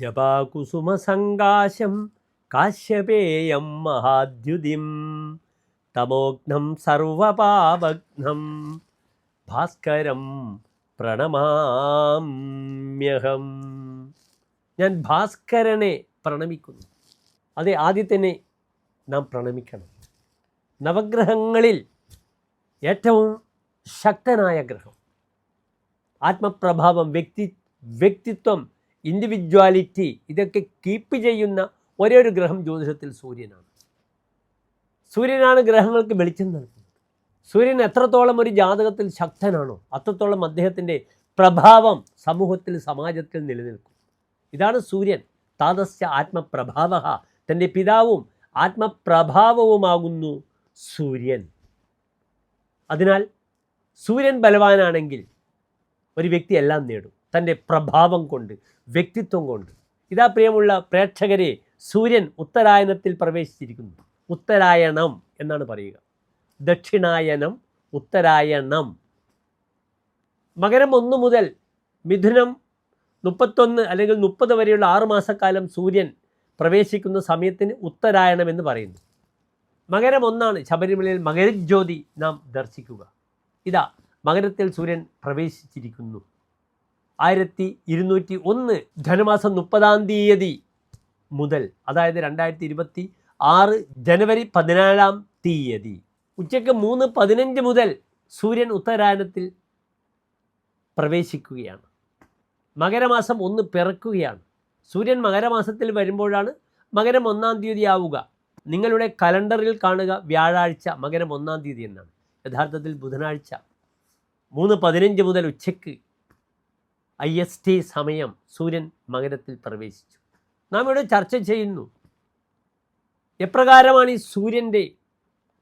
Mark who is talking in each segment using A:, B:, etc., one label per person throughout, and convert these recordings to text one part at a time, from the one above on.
A: ജപാകുസുമസങ്കാശം കാശ്യപേയം മഹാദ്യുതിം തമോഘ്നം സർവപാവഘ്നം ഭാസ്കരം പ്രണമാമ്യഹം. ഞാൻ ഭാസ്കരനെ പ്രണമിക്കുന്നു. അതെ ആദ്യത്തിനെ നാം പ്രണമിക്കണം. നവഗ്രഹങ്ങളിൽ ഏറ്റവും ശക്തനായ ഗ്രഹം. ആത്മപ്രഭാവം വ്യക്തി വ്യക്തിത്വം ഇൻഡിവിജ്വാലിറ്റി ഇതൊക്കെ കീപ്പ് ചെയ്യുന്ന ഒരേ ഒരു ഗ്രഹം ജ്യോതിഷത്തിൽ സൂര്യനാണ്. സൂര്യനാണ് ഗ്രഹങ്ങൾക്ക് വെളിച്ചം നൽകുന്നത്. സൂര്യൻ എത്രത്തോളം ഒരു ജാതകത്തിൽ ശക്തനാണോ അത്രത്തോളം അദ്ദേഹത്തിന്റെ പ്രഭാവം സമൂഹത്തിൽ സമാജത്തിൽ നിലനിൽക്കും. ഇതാണ് സൂര്യൻ. താതസ്യ ആത്മപ്രഭാവ തന്റെ പിതാവും ആത്മപ്രഭാവവുമാകുന്നു സൂര്യൻ. അതിനാൽ സൂര്യൻ ബലവാനാണെങ്കിൽ ഒരു വ്യക്തി എല്ലാം നേടും. തന്റെ പ്രഭാവം കൊണ്ട് വ്യക്തിത്വം കൊണ്ട്. ഇതാ പ്രിയമുള്ള പ്രേക്ഷകരെ സൂര്യൻ ഉത്തരായനത്തിൽ പ്രവേശിച്ചിരിക്കുന്നു. ഉത്തരായണം എന്നാണ് പറയുക. ദക്ഷിണായനം ഉത്തരായണം. മകരം ഒന്ന് മുതൽ മിഥുനം മുപ്പത്തൊന്ന് അല്ലെങ്കിൽ മുപ്പത് വരെയുള്ള ആറു മാസക്കാലം സൂര്യൻ പ്രവേശിക്കുന്ന സമയത്തിന് ഉത്തരായണം എന്ന് പറയുന്നു. മകരം ഒന്നാണ് ശബരിമലയിൽ മകരജ്യോതി നാം ദർശിക്കുക. ഇതാ മകരത്തിൽ സൂര്യൻ പ്രവേശിച്ചിരിക്കുന്നു. ആയിരത്തി ഇരുന്നൂറ്റി ഒന്ന് ധനുമാസം മുപ്പതാം തീയതി മുതൽ അതായത് രണ്ടായിരത്തി ഇരുപത്തി ആറ് ജനുവരി പതിനാലാം തീയതി. ഉച്ചയ്ക്ക് മൂന്ന് പതിനഞ്ച് മുതൽ സൂര്യൻ ഉത്തരായനത്തിൽ പ്രവേശിക്കുകയാണ്. മകരമാസം ഒന്ന് പിറക്കുകയാണ്. സൂര്യൻ മകരമാസത്തിൽ വരുമ്പോഴാണ് മകരം ഒന്നാം തീയതി ആവുക. നിങ്ങളുടെ കലണ്ടറിൽ കാണുക വ്യാഴാഴ്ച മകരം ഒന്നാം തീയതി എന്നാണ്. യഥാർത്ഥത്തിൽ ബുധനാഴ്ച. മൂന്ന് പതിനഞ്ച് മുതൽ ഉച്ചയ്ക്ക് ഐ എസ് ടി സമയം സൂര്യൻ മകരത്തിൽ പ്രവേശിച്ചു. നാം ഇവിടെ ചർച്ച ചെയ്യുന്നു എപ്രകാരമാണ് ഈ സൂര്യന്റെ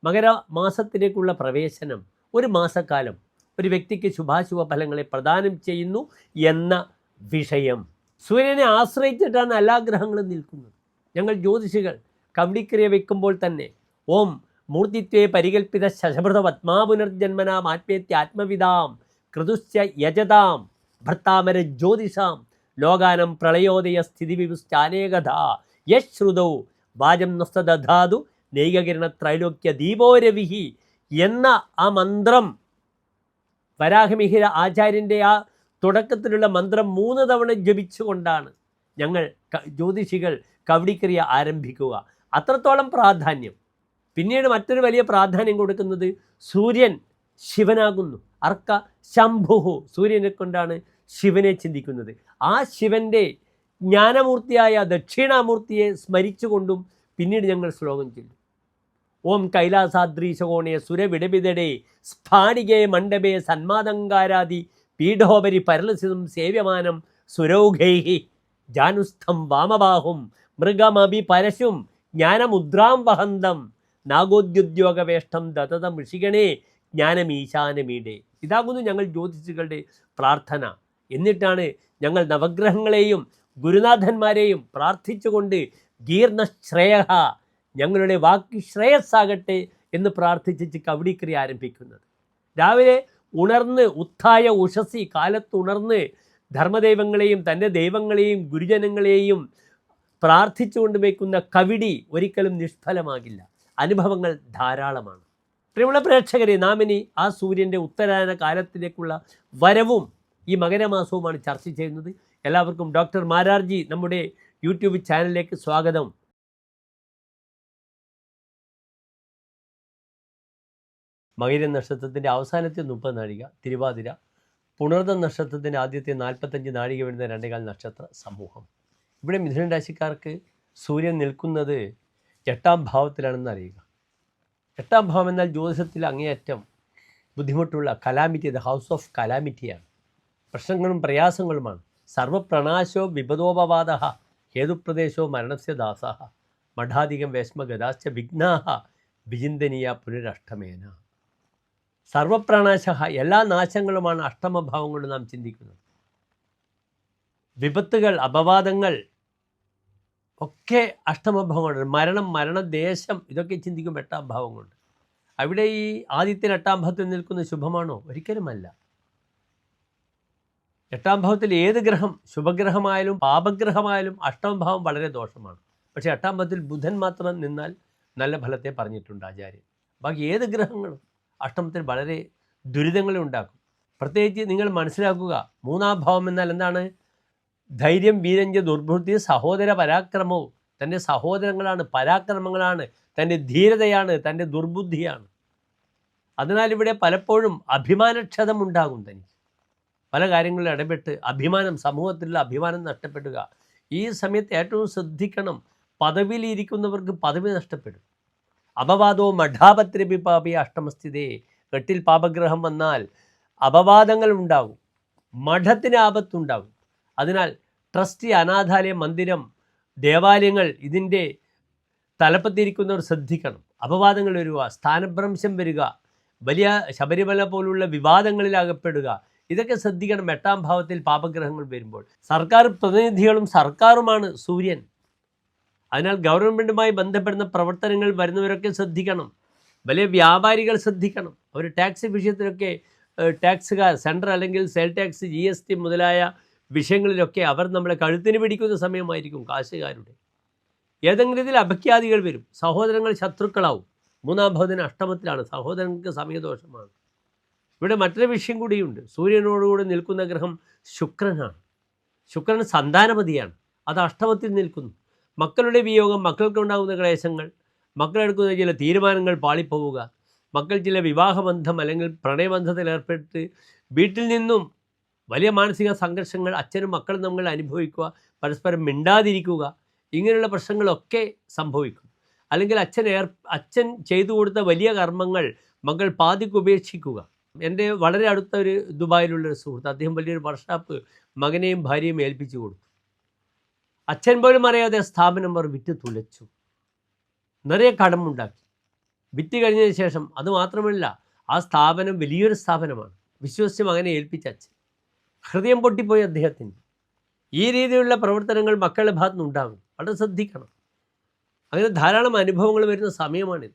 A: മകരമാസത്തിലേക്കുള്ള പ്രവേശനം? ഒരു മാസക്കാലം ഒരു വ്യക്തിക്ക് ശുഭാശുഭ ഫലങ്ങളെ പ്രദാനം ചെയ്യുന്നു എന്ന വിഷയം. സൂര്യനെ ആശ്രയിച്ചിട്ടാണ് എല്ലാ ഗ്രഹങ്ങളും നിൽക്കുന്നത്. ഞങ്ങൾ ജ്യോതിഷികൾ കവടിക്രിയ വയ്ക്കുമ്പോൾ തന്നെ ഓം മൂർത്തിത്വേ പരികൽപ്പിത ശശഭൃത പത്മാപുനർജന്മനാം ആത്മേത്യ ആത്മവിതാം കൃതുശ്ച യജതാം ഭർത്താമര ജ്യോതിഷാം. ലോകാനം പ്രളയോദയ സ്ഥിതി സ്ഥിതിവിപുശ്ചാനേകഥ യശ്രുതൗ. വാജം നസ്തദാതു നൈകകിരണ ത്രൈലോക്യ ദീപോരവിഹി എന്ന ആ മന്ത്രം വരാഹമിഹിര ആചാര്യന്റെ ആ തുടക്കത്തിലുള്ള മന്ത്രം മൂന്ന് തവണ ജപിച്ചുകൊണ്ടാണ് ഞങ്ങൾ ജ്യോതിഷികൾ കവടിക്രിയ ആരംഭിക്കുക. അത്രത്തോളം പ്രാധാന്യം. പിന്നീട് മറ്റൊരു വലിയ പ്രാധാന്യം കൊടുക്കുന്നത് സൂര്യൻ ശിവനാകുന്നു. അർക്ക ശംഭുഹു. സൂര്യനെ കൊണ്ടാണ് ശിവനെ ചിന്തിക്കുന്നത്. ആ ശിവന്റെ ജ്ഞാനമൂർത്തിയായ ദക്ഷിണാമൂർത്തിയെ സ്മരിച്ചുകൊണ്ടും പിന്നീട് ഞങ്ങൾ ശ്ലോകം ചൊല്ലും. ഓം കൈലാസാദ്രീശകോണേ സുരവിടവിതടേ സ്ഫാടികേ മണ്ഡപേ സന്മാതങ്കാരാതി പീഠോപരി പരലസിതം സേവ്യമാനം സുരൗഘൈഹി ജാനുസ്ഥം വാമബാഹും മൃഗമഭി പരശും ജ്ഞാനമുദ്രാം വഹന്തം നാഗോദ്യുദ്യോഗവേഷ്ടം ദതത ഋഷിഗണേ ജ്ഞാനമീശാനമീടെ ഇതാകുന്നു ഞങ്ങൾ ജ്യോതിഷികളുടെ പ്രാർത്ഥന. എന്നിട്ടാണ് ഞങ്ങൾ നവഗ്രഹങ്ങളെയും ഗുരുനാഥന്മാരെയും പ്രാർത്ഥിച്ചുകൊണ്ട് ഗീർണശ്രേയ ഞങ്ങളുടെ വാക്ക് ശ്രേയസ്സാകട്ടെ എന്ന് പ്രാർത്ഥിച്ച് കവടിക്രിയ ആരംഭിക്കുന്നത്. രാവിലെ ഉണർന്ന് ഉത്തായ ഉഷസി കാലത്ത് ഉണർന്ന് ധർമ്മദൈവങ്ങളെയും തന്റെ ദൈവങ്ങളെയും ഗുരുജനങ്ങളെയും പ്രാർത്ഥിച്ചുകൊണ്ട് വയ്ക്കുന്ന കവിടി ഒരിക്കലും നിഷ്ഫലമാകില്ല. അനുഭവങ്ങൾ ധാരാളമാണ്. പ്രിയമുള്ള പ്രേക്ഷകരെ നാം ഇനി ആ സൂര്യന്റെ ഉത്തരായന കാലത്തിലേക്കുള്ള വരവും ഈ മകരമാസവുമാണ് ചർച്ച ചെയ്യുന്നത്. എല്ലാവർക്കും ഡോക്ടർ മാരാർജി നമ്മുടെ യൂട്യൂബ് ചാനലിലേക്ക് സ്വാഗതം. മകര നക്ഷത്രത്തിന്റെ അവസാനത്തെ മുപ്പത് നാഴിക തിരുവാതിര പുണർദ നക്ഷത്രത്തിന്റെ ആദ്യത്തെ നാൽപ്പത്തഞ്ച് നാഴിക വരുന്ന രണ്ടേകാൽ നക്ഷത്ര സമൂഹം. ഇവിടെ മിഥുന രാശിക്കാർക്ക് സൂര്യൻ നിൽക്കുന്നത് എട്ടാം ഭാവത്തിലാണെന്ന് അറിയുക. എട്ടാം ഭാവം എന്നാൽ ജ്യോതിഷത്തിൽ അങ്ങേയറ്റം ബുദ്ധിമുട്ടുള്ള കലാമിറ്റി ദ ഹൗസ് ഓഫ് കലാമിറ്റിയാണ് പ്രശ്നങ്ങളും പ്രയാസങ്ങളുമാണ്. സർവപ്രണാശോ വിപദോപവാദ ഹേതുപ്രദേശോ മരണസ്യ ദാസ മഠാധികം വേശ്മഗതാശ്ച വിഘ്നാഹ വിചിന്തനീയ പുനരഷ്ടമേന. സർവപ്രാണാശ എല്ലാ നാശങ്ങളുമാണ് അഷ്ടമഭാവം കൊണ്ട് നാം ചിന്തിക്കുന്നത്. വിപത്തുകൾ അപവാദങ്ങൾ ഒക്കെ അഷ്ടമഭാവം കൊണ്ട് മരണം മരണദേശം ഇതൊക്കെ ചിന്തിക്കും എട്ടാം ഭാവം കൊണ്ട് അവിടെ ഈ ആദ്യത്തിന് എട്ടാം ഭാവത്തിൽ നിൽക്കുന്ന ശുഭമാണോ? ഒരിക്കലുമല്ല. എട്ടാം ഭാവത്തിൽ ഏത് ഗ്രഹം ശുഭഗ്രഹമായാലും പാപഗ്രഹമായാലും അഷ്ടമ ഭാവം വളരെ ദോഷമാണ്. പക്ഷേ എട്ടാം ഭാവത്തിൽ ബുധൻ മാത്രം നിന്നാൽ നല്ല ഫലത്തെ പറഞ്ഞിട്ടുണ്ട് ആചാര്യൻ. ബാക്കി ഏത് ഗ്രഹങ്ങളും അഷ്ടമത്തിൽ വളരെ ദുരിതങ്ങളെ ഉണ്ടാക്കും. പ്രത്യേകിച്ച് നിങ്ങൾ മനസ്സിലാക്കുക മൂന്നാം ഭാവം എന്നാൽ എന്താണ്? ധൈര്യം വീരഞ്ച ദുർബുദ്ധി സഹോദര പരാക്രമവും തന്റെ സഹോദരങ്ങളാണ് പരാക്രമങ്ങളാണ് തന്റെ ധീരതയാണ് തന്റെ ദുർബുദ്ധിയാണ്. അതിനാൽ ഇവിടെ പലപ്പോഴും അഭിമാനക്ഷതം ഉണ്ടാകും തനിക്ക്. പല കാര്യങ്ങളിൽ ഇടപെട്ട് അഭിമാനം സമൂഹത്തിലുള്ള അഭിമാനം നഷ്ടപ്പെടുക. ഈ സമയത്ത് ഏറ്റവും ശ്രദ്ധിക്കണം പദവിയിലിരിക്കുന്നവർക്ക് പദവി നഷ്ടപ്പെടും. അപവാദോ മഠാപത്രപി പാപി അഷ്ടമസ്ഥിതേ കെട്ടിൽ പാപഗ്രഹം വന്നാൽ അപവാദങ്ങൾ ഉണ്ടാകും. മഠത്തിന് ആപത്തുണ്ടാകും. അതിനാൽ ട്രസ്റ്റി അനാഥാലയ മന്ദിരം ദേവാലയങ്ങൾ ഇതിന്റെ തലപ്പത്തിരിക്കുന്നവർ ശ്രദ്ധിക്കണം. അപവാദങ്ങൾ വരിക സ്ഥാനഭ്രംശം വരിക വലിയ ശബരിമല പോലുള്ള വിവാദങ്ങളിൽ അകപ്പെടുക ഇതൊക്കെ ശ്രദ്ധിക്കണം. എട്ടാം ഭാവത്തിൽ പാപഗ്രഹങ്ങൾ വരുമ്പോൾ. സർക്കാർ പ്രതിനിധികളും സർക്കാരുമാണ് സൂര്യൻ. അതിനാൽ ഗവൺമെന്റുമായി ബന്ധപ്പെടുന്ന പ്രവർത്തനങ്ങൾ വരുന്നവരൊക്കെ ശ്രദ്ധിക്കണം. വലിയ വ്യാപാരികൾ ശ്രദ്ധിക്കണം. അവർ ടാക്സ് വിഷയത്തിലൊക്കെ ടാക്സുകാർ സെൻട്രൽ അല്ലെങ്കിൽ സെൽ ടാക്സ് ജി മുതലായ വിഷയങ്ങളിലൊക്കെ അവർ നമ്മളെ കഴുത്തിന് പിടിക്കുന്ന സമയമായിരിക്കും കാശുകാരുടെ. ഏതെങ്കിലും ഇതിൽ അപഖ്യാതികൾ വരും. സഹോദരങ്ങൾ ശത്രുക്കളാവും. മൂന്നാം ഭവതിന് അഷ്ടമത്തിലാണ്. സഹോദരങ്ങൾക്ക് സമയദോഷമാണ്. ഇവിടെ മറ്റൊരു വിഷയം കൂടിയുണ്ട്. സൂര്യനോടുകൂടി നിൽക്കുന്ന ഗ്രഹം ശുക്രനാണ്. ശുക്രൻ സന്താനപതിയാണ്. അത് അഷ്ടമത്തിൽ നിൽക്കുന്നു. മക്കളുടെ വിയോഗം മക്കൾക്കുണ്ടാകുന്ന ക്ലേശങ്ങൾ മക്കളെടുക്കുന്ന ചില തീരുമാനങ്ങൾ പാളിപ്പോവുക മക്കൾ ചില വിവാഹബന്ധം അല്ലെങ്കിൽ പ്രണയബന്ധത്തിൽ ഏർപ്പെട്ട് വീട്ടിൽ നിന്നും വലിയ മാനസിക സംഘർഷങ്ങൾ അച്ഛനും മക്കളും നമ്മൾ അനുഭവിക്കുക പരസ്പരം മിണ്ടാതിരിക്കുക ഇങ്ങനെയുള്ള പ്രശ്നങ്ങളൊക്കെ സംഭവിക്കും. അല്ലെങ്കിൽ അച്ഛൻ ഏർ അച്ഛൻ ചെയ്തു കൊടുത്ത വലിയ കർമ്മങ്ങൾ മകൾ പാതിക്ക് ഉപേക്ഷിക്കുക. എന്റെ വളരെ അടുത്ത ഒരു ദുബായിലുള്ള ഒരു സുഹൃത്ത് അദ്ദേഹം വലിയൊരു വർഷാപ്പ് മകനെയും ഭാര്യയും ഏൽപ്പിച്ചു കൊടുത്തു. അച്ഛൻ പോലും അറിയാതെ സ്ഥാപനം അവർ വിറ്റ് തുലച്ചു. നിറയെ കടമുണ്ടാക്കി. വിറ്റ് കഴിഞ്ഞതിന് ശേഷം അത് മാത്രമല്ല ആ സ്ഥാപനം വലിയൊരു സ്ഥാപനമാണ്. വിശ്വസിച്ച് മകനെ ഏൽപ്പിച്ച അച്ഛൻ. ഹൃദയം പൊട്ടിപ്പോയി അദ്ദേഹത്തിന്. ഈ രീതിയിലുള്ള പ്രവർത്തനങ്ങൾ മക്കളുടെ ഭാഗത്തുനിന്ന് ഉണ്ടാകും വളരെ ശ്രദ്ധിക്കണം. അങ്ങനെ ധാരാളം അനുഭവങ്ങൾ വരുന്ന സമയമാണിത്.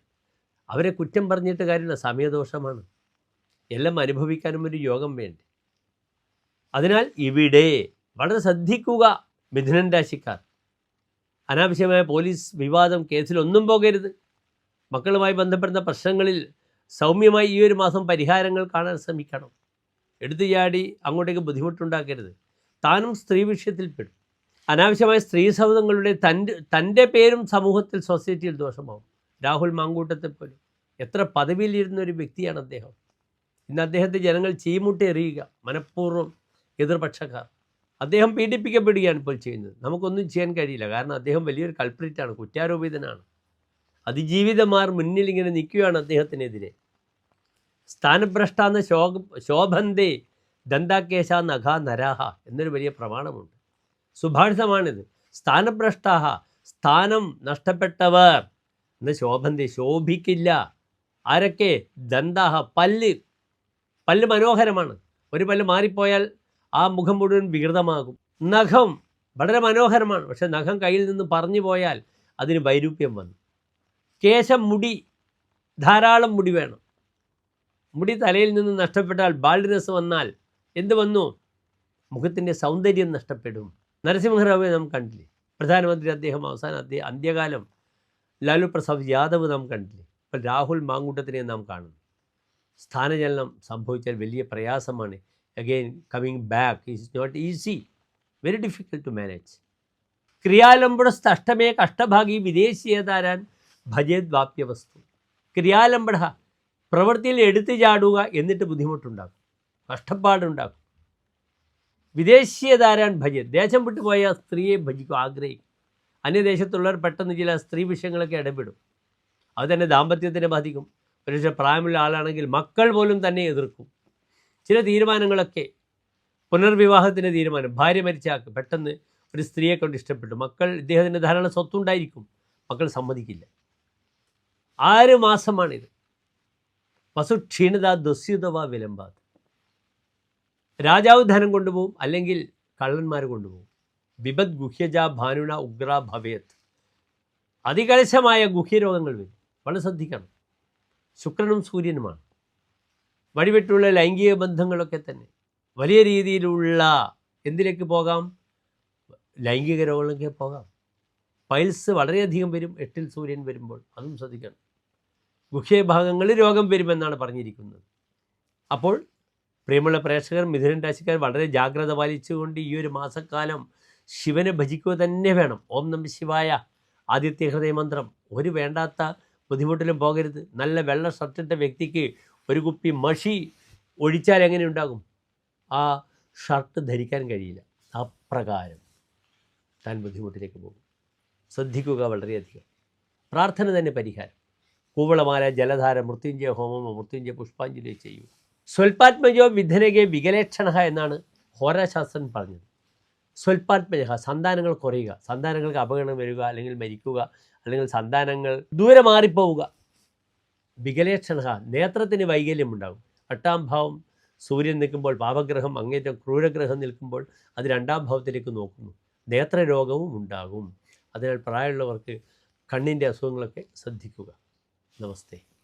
A: അവരെ കുറ്റം പറഞ്ഞിട്ട് കാര്യമില്ല. സമയദോഷമാണ്. എല്ലാം അനുഭവിക്കാനും ഒരു യോഗം വേണ്ടി. അതിനാൽ ഇവിടെ വളരെ ശ്രദ്ധിക്കുക മിഥുനൻ രാശിക്കാർ. അനാവശ്യമായ പോലീസ് വിവാദം കേസിലൊന്നും പോകരുത്. മക്കളുമായി ബന്ധപ്പെടുന്ന പ്രശ്നങ്ങളിൽ സൗമ്യമായി ഈ ഒരു മാസം പരിഹാരങ്ങൾ കാണാൻ ശ്രമിക്കണം. എടുത്തു ചാടി അങ്ങോട്ടേക്ക് ബുദ്ധിമുട്ടുണ്ടാക്കരുത്. താനും സ്ത്രീ വിഷയത്തിൽ പെടും അനാവശ്യമായ സ്ത്രീ സൗഹൃദങ്ങളുടെ തന്റെ തന്റെ പേരും സമൂഹത്തിൽ സൊസൈറ്റിയിൽ ദോഷമാവും. രാഹുൽ മാങ്കൂട്ടത്തെ പോലും എത്ര പദവിയിലിരുന്ന ഒരു വ്യക്തിയാണ് അദ്ദേഹം. ഇന്ന് അദ്ദേഹത്തെ ജനങ്ങൾ ചീമുട്ടി എറിയുക മനഃപൂർവം എതിർപക്ഷക്കാർ. അദ്ദേഹം പീഡിപ്പിക്കപ്പെടുകയാണ് ഇപ്പോൾ ചെയ്യുന്നത്. നമുക്കൊന്നും ചെയ്യാൻ കഴിയില്ല. കാരണം അദ്ദേഹം വലിയൊരു കൾപ്രിറ്റാണ് കുറ്റാരോപിതനാണ്. അതിജീവിതമാർ മുന്നിൽ ഇങ്ങനെ നിൽക്കുകയാണ് അദ്ദേഹത്തിനെതിരെ. സ്ഥാനഭ്രഷ്ടാന്ന ശോക ശോഭന്തേ ദന്താക്കേശ നഖ നരാഹ എന്നൊരു വലിയ പ്രമാണമുണ്ട്. സുഭാഷിതമാണിത്. സ്ഥാനഭ്രഷ്ടാഹ സ്ഥാനം നഷ്ടപ്പെട്ടവർ എന്ന് ശോഭന്തി ശോഭിക്കില്ല. ആരൊക്കെ? ദന്താഹ പല്ല്. പല്ല് മനോഹരമാണ്. ഒരു പല്ല് മാറിപ്പോയാൽ ആ മുഖം മുഴുവൻ വികൃതമാകും. നഖം വളരെ മനോഹരമാണ്. പക്ഷെ നഖം കയ്യിൽ നിന്ന് പറഞ്ഞു പോയാൽ അതിന് വൈരൂപ്യം വന്നു. കേശം മുടി ധാരാളം മുടി വേണം. മുടി തലയിൽ നിന്ന് നഷ്ടപ്പെട്ടാൽ ബാൾഡിനെസ് വന്നാൽ എന്ത് വന്നു? മുഖത്തിന്റെ സൗന്ദര്യം നഷ്ടപ്പെടും. നരസിംഹറാവെ നാം കണ്ടില്ലേ? പ്രധാനമന്ത്രി അദ്ദേഹം അവസാനം അദ്ദേഹം അന്ത്യകാലം ലാലു പ്രസാദ് യാദവ് നാം കണ്ടില്ലേ? ഇപ്പോൾ രാഹുൽ മാങ്കൂട്ടത്തിനെ നാം കാണുന്നു. സ്ഥാനചലനം സംഭവിച്ചാൽ വലിയ പ്രയാസമാണ്. Again coming back is not easy very difficult to manage ക്രിയാലംബടസ്ഥ അഷ്ടമേ കഷ്ടഭാഗി വിദേശീയതാരാൻ വാപ്യവസ്തു. ക്രിയാലംബട പ്രവൃത്തിയിൽ എടുത്തു ചാടുക എന്നിട്ട് ബുദ്ധിമുട്ടുണ്ടാകും കഷ്ടപ്പാടുണ്ടാകും വിദേശീയതാരാൻ ഭജ ദേശം വിട്ടുപോയ സ്ത്രീയെ ഭജിക്കും ആഗ്രഹിക്കും. അന്യദേശത്തുള്ളവർ പെട്ടെന്ന് ചില സ്ത്രീ വിഷയങ്ങളൊക്കെ ഇടപെടും. അത് തന്നെ ദാമ്പത്യത്തിനെ ബാധിക്കും. പക്ഷേ പ്രായമുള്ള ആളാണെങ്കിൽ മക്കൾ പോലും തന്നെ എതിർക്കും. ചില തീരുമാനങ്ങളൊക്കെ പുനർവിവാഹത്തിന്റെ തീരുമാനം. ഭാര്യ മരിച്ചാക്ക് പെട്ടെന്ന് ഒരു സ്ത്രീയെ കൊണ്ട് ഇഷ്ടപ്പെട്ടു. മക്കൾ ഇദ്ദേഹത്തിന് ധാരാളം സ്വത്തുണ്ടായിരിക്കും. മക്കൾ സമ്മതിക്കില്ല. ആറ് മാസമാണിത്. വസു ക്ഷീണത ദുസ്യുതവ വിലമ്പാത്. രാജാവ് ധനം കൊണ്ടുപോകും അല്ലെങ്കിൽ കള്ളന്മാർ കൊണ്ടുപോകും. വിപത് ഗുഹ്യജ ഭാനുണ ഉഗ്ര ഭവേത്. അതികലശമായ ഗുഹ്യരോഗങ്ങൾ വരും. വളരെ ശ്രദ്ധിക്കണം. ശുക്രനും സൂര്യനുമാണ്. വഴിവിട്ടുള്ള ലൈംഗിക ബന്ധങ്ങളൊക്കെ തന്നെ. വലിയ രീതിയിലുള്ള എന്തിലേക്ക് പോകാം? ലൈംഗിക രോഗങ്ങളിലേക്ക് പോകാം. പൈൽസ് വളരെയധികം വരും. എട്ടിൽ സൂര്യൻ വരുമ്പോൾ. അതും ശ്രദ്ധിക്കണം. ഗുഹ്യഭാഗങ്ങളിൽ രോഗം വരുമെന്നാണ് പറഞ്ഞിരിക്കുന്നത്. അപ്പോൾ പ്രിയമുള്ള പ്രേക്ഷകർ മിഥുനൻ രാശിക്കാർ വളരെ ജാഗ്രത പാലിച്ചുകൊണ്ട് ഈ ഒരു മാസക്കാലം ശിവനെ ഭജിക്കുക തന്നെ വേണം. ഓം നമ ശിവായ ആദിത്യ ഹൃദയമന്ത്രം ഒരു വേണ്ടാത്ത ബുദ്ധിമുട്ടിലും പോകരുത്. നല്ല വെള്ള ഷർട്ടിട്ട വ്യക്തിക്ക് ഒരു കുപ്പി മഷി ഒഴിച്ചാൽ എങ്ങനെ ഉണ്ടാകും? ആ ഷർട്ട് ധരിക്കാൻ കഴിയില്ല. അപ്രകാരം താൻ ബുദ്ധിമുട്ടിലേക്ക് പോകും. ശ്രദ്ധിക്കുക വളരെയധികം. പ്രാർത്ഥന തന്നെ പരിഹാരം. കൂവളമാല ജലധാര മൃത്യുഞ്ജയ ഹോമമോ മൃത്യുഞ്ജയ പുഷ്പാഞ്ജലി ചെയ്യൂ സ്വൽപാത്മജോ വിധനകെ വികലേക്ഷണ എന്നാണ് ഹോരാശാസ്ത്രൻ പറഞ്ഞത്. സ്വൽപാത്മജ സന്താനങ്ങൾ കുറയുക സന്താനങ്ങൾക്ക് അപകടം വരിക അല്ലെങ്കിൽ മരിക്കുക അല്ലെങ്കിൽ സന്താനങ്ങൾ ദൂരെ മാറിപ്പോവുക. വികലേക്ഷണ നേത്രത്തിന് വൈകല്യമുണ്ടാകും. എട്ടാം ഭാവം സൂര്യൻ നിൽക്കുമ്പോൾ പാപഗ്രഹം അങ്ങേറ്റം ക്രൂരഗ്രഹം നിൽക്കുമ്പോൾ അത് രണ്ടാം ഭാവത്തിലേക്ക് നോക്കുന്നു. നേത്രരോഗവും ഉണ്ടാകും. അതിനാൽ പ്രായമുള്ളവർക്ക് കണ്ണിന്റെ അസുഖങ്ങളൊക്കെ ശ്രദ്ധിക്കുക. No, usted.